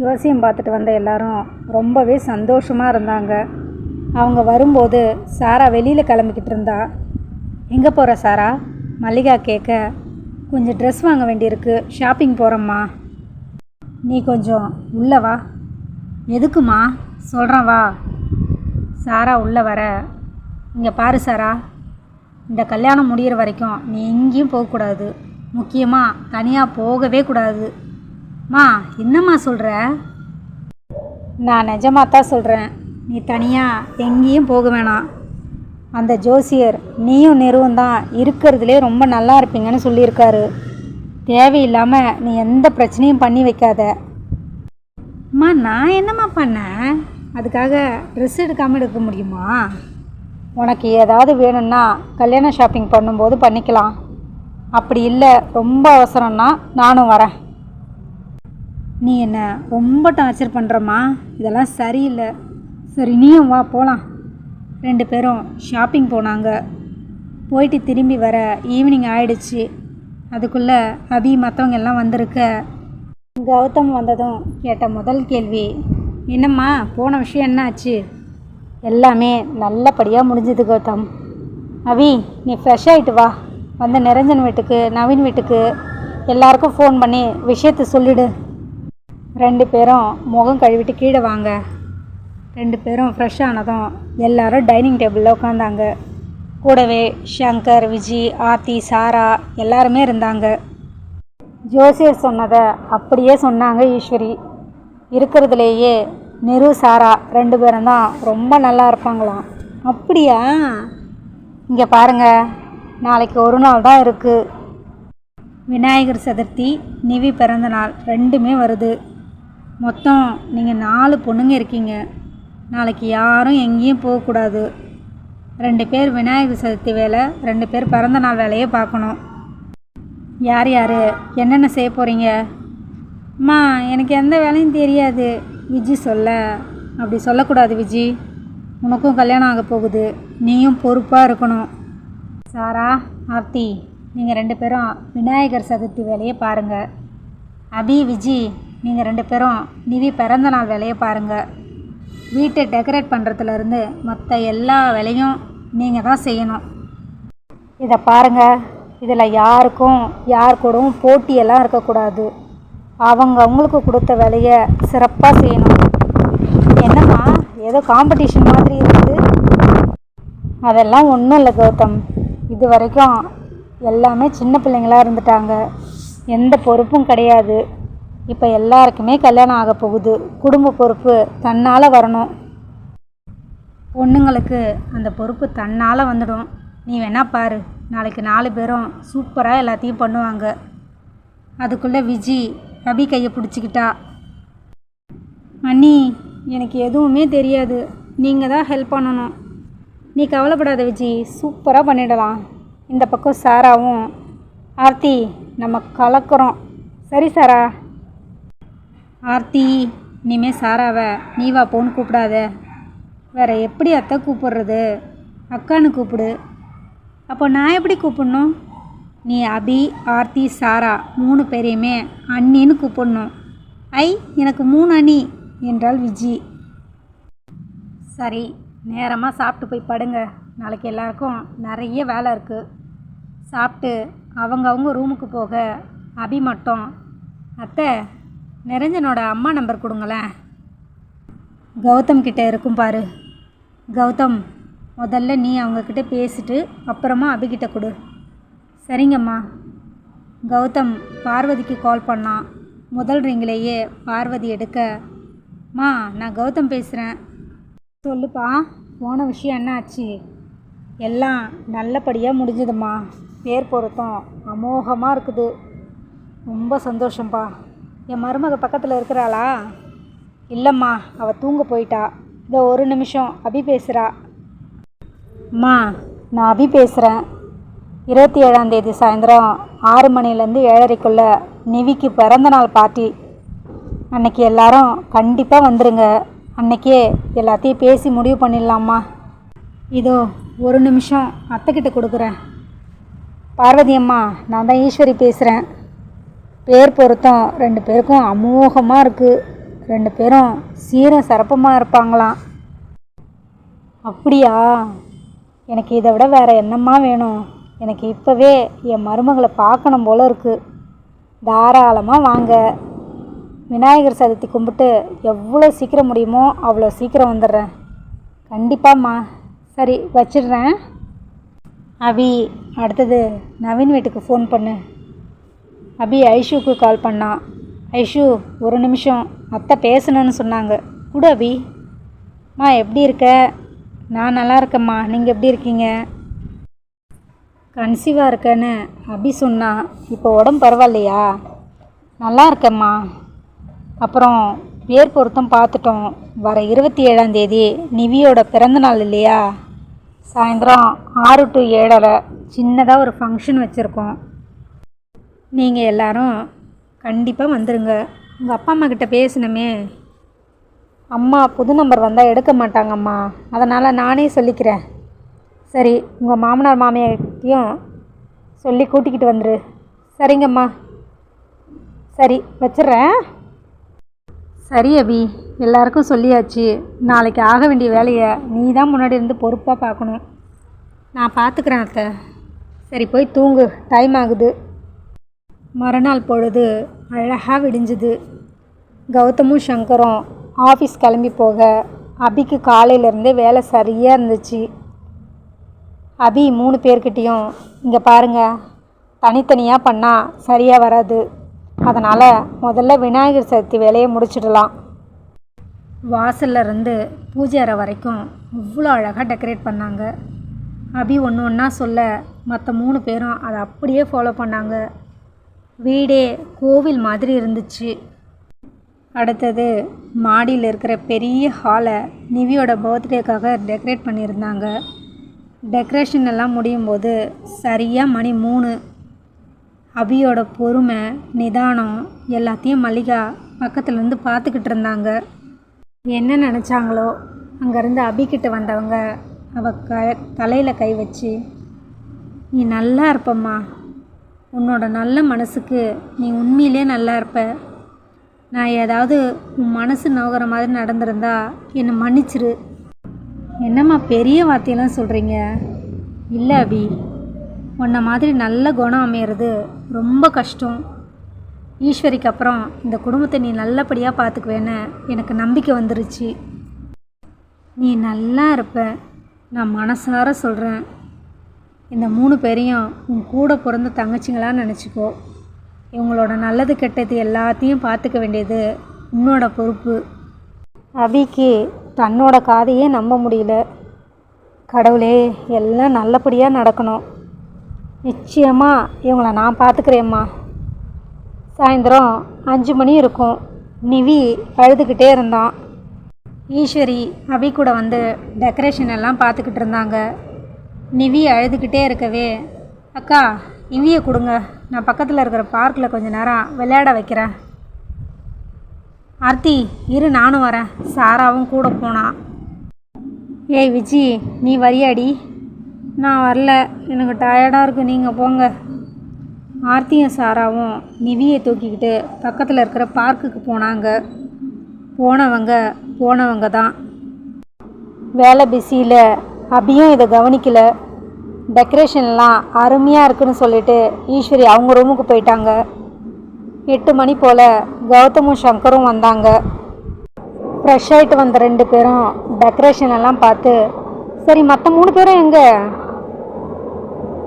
ஜோசியம் பார்த்துட்டு வந்த எல்லாரும் ரொம்பவே சந்தோஷமாக இருந்தாங்க. அவங்க வரும்போது சாரா வெளியில் கிளம்பிக்கிட்டு இருந்தா எங்கே போகிற சாரா? மல்லிகா கேட்க கொஞ்சம் ட்ரெஸ் வாங்க வேண்டியிருக்கு ஷாப்பிங் போகிறோம்மா நீ கொஞ்சம் உள்ளே வா. எதுக்குமா சொல்கிறேன் வா. சாரா உள்ளே வர இங்கே பாரு சாரா இந்த கல்யாணம் முடிகிற வரைக்கும் நீ எங்கேயும் போகக்கூடாது. முக்கியமாக தனியாக போகவே கூடாது. மா என்னம்மா சொல்கிற நான் நிஜமாக தான் சொல்கிறேன் நீ தனியாக எங்கேயும் போக வேணாம். அந்த ஜோசியர் நீயும் நெருவும் தான் இருக்கிறதுலே ரொம்ப நல்லா இருப்பீங்கன்னு சொல்லியிருக்காரு. தேவையில்லாமல் நீ எந்த பிரச்சனையும் பண்ணி வைக்காத. அம்மா நான் என்னம்மா பண்ணேன்? அதுக்காக ட்ரெஸ் எடுக்காமல் எடுக்க முடியுமா? உனக்கு ஏதாவது வேணும்னா கல்யாண ஷாப்பிங் பண்ணும்போது பண்ணிக்கலாம். அப்படி இல்லை ரொம்ப அவசரம்னா நானும் வரேன். நீ என்ன ரொம்ப டார்ச்சர் பண்ணுறம்மா இதெல்லாம் சரியில்லை. சரி நீயும் வா போகலாம் ரெண்டு பேரும் ஷாப்பிங் போனாங்க. போயிட்டு திரும்பி வர ஈவினிங் ஆயிடுச்சு. அதுக்குள்ளே அபி மற்றவங்க எல்லாம் வந்திருக்க. கௌதம் வந்ததும் கேட்ட முதல் கேள்வி என்னம்மா போன விஷயம் என்ன ஆச்சு எல்லாமே நல்லபடியாக முடிஞ்சது கௌதம். அவி நீ ஃப்ரெஷ் ஆகிட்டு வா. வந்து நிரஞ்சன் வீட்டுக்கு நவீன் வீட்டுக்கு எல்லாருக்கும் ஃபோன் பண்ணி விஷயத்தை சொல்லிடு. ரெண்டு பேரும் முகம் கழுவிட்டு கீழே வாங்க. ரெண்டு பேரும் ஃப்ரெஷ் ஆனதும் எல்லாரும் டைனிங் டேபிளில் உட்காந்தாங்க கூடவே ஷங்கர் விஜி ஆர்த்தி சாரா எல்லாருமே இருந்தாங்க. ஜோசியர் சொன்னதை அப்படியே சொன்னாங்க ஈஸ்வரி. இருக்கிறதுலேயே நெரு சாரா ரெண்டு பேரும் தான் ரொம்ப நல்லா இருப்பாங்களாம். அப்படியா? இங்கே பாருங்க நாளைக்கு ஒரு நாள் தான் இருக்குது விநாயகர் சதுர்த்தி நிவி பிறந்தநாள் ரெண்டுமே வருது. மொத்தம் நீங்கள் நாலு பொண்ணுங்க இருக்கீங்க. நாளைக்கு யாரும் எங்கேயும் போகக்கூடாது. ரெண்டு பேர் விநாயகர் சதுர்த்தி வேலை ரெண்டு பேர் பிறந்த நாள் வேலையை பார்க்கணும். யார் யார்? என்னென்ன செய்ய போகிறீங்க அம்மா எனக்கு எந்த வேலையும் தெரியாது. விஜி சொல்ல. அப்படி சொல்லக்கூடாது விஜி. உனக்கும் கல்யாணம் ஆக போகுது. நீயும் பொறுப்பாக இருக்கணும். சாரா ஆர்த்தி நீங்கள் ரெண்டு பேரும் விநாயகர் சதுர்த்தி வேலையை பாருங்கள் அபி விஜி நீங்கள் ரெண்டு பேரும் நிவி பிறந்த நாள் வேலையை பாருங்கள் வீட்டை டெக்கரேட் பண்ணுறதுலேருந்து மற்ற எல்லா வேலையும் நீங்கள் தான் செய்யணும். இதை பாருங்கள் இதில் யாருக்கும் யார் கூடவும் போட்டியெல்லாம் இருக்கக்கூடாது. அவங்க அவங்களுக்கு கொடுத்த வேலையை சிறப்பாக செய்யணும். என்னம்மா ஏதோ காம்படிஷன் மாதிரி இருக்குது. அதெல்லாம் ஒன்றும் இல்லை கௌதம். இது வரைக்கும் எல்லாமே சின்ன பிள்ளைங்களா இருந்துட்டாங்க. எந்த பொறுப்பும் கிடையாது. இப்போ எல்லாருக்குமே கல்யாணம் ஆக போகுது. குடும்ப பொறுப்பு தன்னால் வரணும். பொண்ணுங்களுக்கு அந்த பொறுப்பு தன்னால் வந்துடும். நீ வேணா பாரு. நாளைக்கு நாலு பேரும் சூப்பராக எல்லாத்தையும் பண்ணுவாங்க. அதுக்குள்ளே விஜி அபி கையை பிடிச்சிக்கிட்டா. அண்ணி எனக்கு எதுவுமே தெரியாது. நீங்கள் தான் ஹெல்ப் பண்ணணும். நீ கவலைப்படாத விஜி. சூப்பராக பண்ணிடலாம். இந்த பக்கம் சாராவும் ஆர்த்தி நம்ம கலக்கிறோம். சரி சாரா. ஆர்த்தி இனிமே சாராவை நீ வா போன்னு கூப்பிடாத. வேற எப்படி அத்தை கூப்பிடுறது? அக்கான்னு கூப்பிடு. அப்போ நான் எப்படி கூப்பிடணும்? நீ அபி ஆர்த்தி சாரா மூணு பேரையுமே அண்ணின்னு கூப்பிடணும். ஐ எனக்கு மூணு அண்ணி என்றாள் விஜி. சரி நேரமாக சாப்பிட்டு போய் படுங்க. நாளைக்கு எல்லாருக்கும் நிறைய வேலை இருக்குது சாப்பிட்டு அவங்கவுங்க ரூமுக்கு போக அபி மட்டும். அத்தை நிரஞ்சனோட அம்மா நம்பர் கொடுங்களேன். கௌதம் கிட்டே இருக்கும் பாரு. கௌதம் முதல்ல நீ அவங்கக்கிட்ட பேசிட்டு அப்புறமா அபிகிட்ட கொடு. சரிங்கம்மா. கௌதம் பார்வதிக்கு கால் பண்ணான் முதல் ரிங்கிலேயே பார்வதி எடுக்க மா நான் கௌதம் பேசுகிறேன் சொல்லுப்பா போன விஷயம் என்ன ஆச்சு எல்லாம் நல்லபடியாக முடிஞ்சுதும்மா. பேர் பொருத்தம் அமோகமாக இருக்குது. ரொம்ப சந்தோஷம்ப்பா என் மருமக பக்கத்தில் இருக்கிறாளா? இல்லைம்மா அவள் தூங்க போயிட்டா. இதோ ஒரு நிமிஷம் அபி பேசுகிறா அம்மா நான் அபி பேசுகிறேன் இருபத்தி ஏழாந்தேதி சாயந்தரம் ஆறு மணிலேருந்து ஏழரைக்குள்ளே நிவிக்கு பிறந்த நாள் பார்ட்டி அன்னைக்கு எல்லாரும் கண்டிப்பாக வந்துடுங்க அன்னைக்கே எல்லாத்தையும் பேசி முடிவு பண்ணிடலாம்மா. இதோ ஒரு நிமிஷம் அத்தைக்கிட்ட கொடுக்குறேன். பார்வதி அம்மா நான் தான் ஈஸ்வரி பேசுகிறேன் பேர் பொருத்தம். ரெண்டு பேருக்கும் அமோகமாக இருக்குது ரெண்டு பேரும் சீரம் சிறப்பமாக இருப்பாங்களாம். அப்படியா? எனக்கு இதை விட வேறு என்னம்மா வேணும்? எனக்கு இப்போவே என் மருமகளை பார்க்கணும் போல இருக்குது தாராளமாக வாங்க. விநாயகர் சதுர்த்தி கும்பிட்டு எவ்வளோ சீக்கிரம் முடியுமோ அவ்வளோ சீக்கிரம் வந்துடுறேன். கண்டிப்பாம்மா. சரி வச்சிடுறேன். அவி அடுத்தது நவீன் வீட்டுக்கு ஃபோன் பண்ணு. அபி ஐஷுக்கு கால் பண்ணான் ஐஷு ஒரு நிமிஷம் அத்தை பேசணும்னு சொன்னாங்க. கூட அபி. மா எப்படி இருக்க? நான் நல்லா இருக்கேம்மா. நீங்கள் எப்படி இருக்கீங்க? கன்சீவாக இருக்கேன்னு அபி சொன்னா. இப்போ உடம்பு பரவாயில்லையா? நல்லா இருக்கேம்மா. அப்புறம் பேர் பொருத்தம் பார்த்துட்டோம். வர இருபத்தி ஏழாம் தேதி நிவியோட பிறந்தநாள் இல்லையா? சாயந்தரம் ஆறு டு ஏழரை. சின்னதாக ஒரு ஃபங்க்ஷன் வச்சுருக்கோம். நீங்கள் எல்லாரும் கண்டிப்பாக வந்துடுங்க உங்கள் அப்பா அம்மா கிட்ட பேசணுமே. அம்மா புது நம்பர் வந்தால் எடுக்க மாட்டாங்கம்மா. அதனால் நானே சொல்லிக்கிறேன். சரி உங்கள் மாமனார் மாமியார்கிட்டையும் சொல்லி கூட்டிக்கிட்டு வந்துரு. சரிங்கம்மா. சரி வச்சிடுறேன். சரி அபி. எல்லாருக்கும் சொல்லியாச்சு. நாளைக்கு ஆக வேண்டிய வேலையை நீ தான் முன்னாடி இருந்து பொறுப்பாக பார்க்கணும். நான் பார்த்துக்குறேன் அத்தை. சரி போய் தூங்கு. டைம் ஆகுது. மறுநாள் பொழுது அழகாக விடிஞ்சுது. கௌதமும் சங்கரும் ஆஃபீஸ் கிளம்பி போக அபிக்கு காலையிலேருந்தே வேலை சரியாக இருந்துச்சு. அபி மூணு பேர்கிட்டேயும் இங்கே பாருங்க தனித்தனியாக பண்ணால் சரியாக வராது. அதனால் முதல்ல விநாயகர் சதுர்த்தி வேலையை முடிச்சிடலாம். வாசல்ல இருந்து பூஜை அறை வரைக்கும் அவ்வளோ அழகாக டெக்கரேட் பண்ணாங்க. அபி ஒன்று ஒன்றா சொல்ல மற்ற மூணு பேரும் அதை அப்படியே ஃபாலோ பண்ணாங்க. வீடே கோவில் மாதிரி இருந்துச்சு. அடுத்தது மாடியில் இருக்கிற பெரிய ஹாலை நிவியோட பர்த்டேக்காக டெக்கரேட் பண்ணியிருந்தாங்க. டெக்கரேஷன் எல்லாம் முடியும் போது சரியாக மணி மூணு. அபியோட பொறுமை நிதானம் எல்லாத்தையும் மல்லிகா பக்கத்துலேருந்து பார்த்துக்கிட்டு இருந்தாங்க. என்ன நினச்சாங்களோ அங்கேருந்து அபிக்கிட்ட வந்தவங்க அவ க தலையில் கை வச்சு நீ நல்லா இருப்பம்மா. உன்னோட நல்ல மனசுக்கு நீ உண்மையிலே நல்லா இருப்ப. நான் ஏதாவது உன் மனசு நோகிற மாதிரி நடந்திருந்தா என்னை மன்னிச்சிரு. என்னம்மா பெரிய வார்த்தையெல்லாம் சொல்கிறீங்க இல்லை அபி. உன்னை மாதிரி நல்ல குணம் அமையிறது ரொம்ப கஷ்டம். ஈஸ்வரிக்கு அப்புறம் இந்த குடும்பத்தை நீ நல்லபடியாக பார்த்துக்குவேன்னு எனக்கு நம்பிக்கை வந்துருச்சு. நீ நல்லா இருப்ப. நான் மனசார சொல்கிறேன் இந்த மூணு பேரையும் உன் கூட பிறந்த தங்கச்சிங்களாக நினச்சிக்கோ. இவங்களோட நல்லது கெட்டது எல்லாத்தையும் பார்த்துக்க வேண்டியது உன்னோட பொறுப்பு. அபிக்கு தன்னோட காதையே நம்ப முடியல. கடவுளே எல்லாம் நல்லபடியாக நடக்கணும். நிச்சயமாக இவங்கள நான் பார்த்துக்கிறேம்மா. சாயந்தரம் அஞ்சு மணி இருக்கும். நிவி அழுதுகிட்டே இருந்தான். ஈஸ்வரி அபி கூட வந்து டெக்கரேஷன் எல்லாம் பார்த்துக்கிட்டு இருந்தாங்க. நிவி அழுதுகிட்டே இருக்கவே அக்கா நிவியை கொடுங்க. நான் பக்கத்தில் இருக்கிற பார்க்கில் கொஞ்ச நேரம் விளையாட வைக்கிறேன். ஆர்த்தி இரு நானும் வரேன். சாராவும் கூட போனான் ஏய் விஜி நீ வரியாடி. நான் வரல. எனக்கு டயர்டாக இருக்குது நீங்கள் போங்க. ஆர்த்தியும் சாராவும் நிவியை தூக்கிக்கிட்டு பக்கத்தில் இருக்கிற பார்க்குக்கு போனாங்க. போனவங்க போனவங்க தான். வேலை பிஸியில் அபியும் இதை கவனிக்கலை. டெக்கரேஷன்லாம் அருமையாக இருக்குன்னு சொல்லிட்டு ஈஸ்வரி அவங்க ரூமுக்கு போயிட்டாங்க. எட்டு மணி போல் கௌதமும் சங்கரும் வந்தாங்க. ஃப்ரெஷ் ஆகிட்டு வந்த ரெண்டு பேரும் டெக்கரேஷன் எல்லாம் பார்த்து சரி மற்ற மூணு பேரும் எங்கே?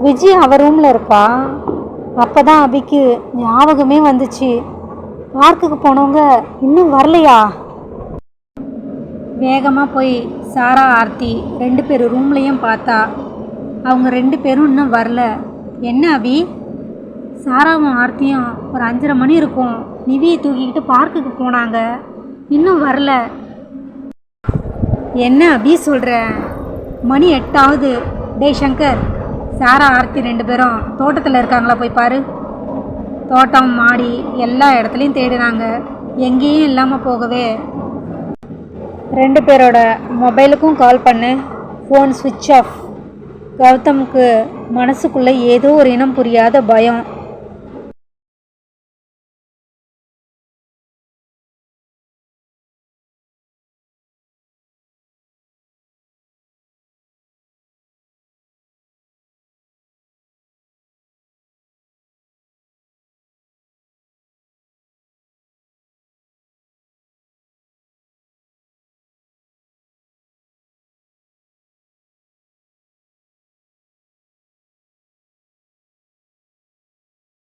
விஜய் அவர் ரூமில் இருக்கா? அப்போ தான் அபிக்கு ஞாபகமே வந்துச்சு. பார்க்குக்கு போனவங்க இன்னும் வரலையா? வேகமாக போய் சாரா ஆர்த்தி ரெண்டு பேர் ரூம்லேயும் பார்த்தா அவங்க ரெண்டு பேரும் இன்னும் வரல. என்ன அபி? சாராவும் ஆர்த்தியும் ஒரு அஞ்சரை மணி இருக்கும். நிவியை தூக்கிக்கிட்டு பார்க்குக்கு போனாங்க. இன்னும் வரல. என்ன அபி சொல்கிற மணி எட்டாவது. டே சங்கர் சாரா ஆர்த்தி ரெண்டு பேரும் தோட்டத்தில் இருக்காங்களா போய் பாரு. தோட்டம் மாடி எல்லா இடத்துலையும் தேடினாங்க எங்கேயும் இல்லாமல் போகவே. ரெண்டு பேரோட மொபைலுக்கும் கால் பண்ணு. ஃபோன் சுவிட்ச் ஆஃப். கௌதமுக்கு மனசுக்குள்ளே ஏதோ ஒரு இனம் புரியாத பயம்.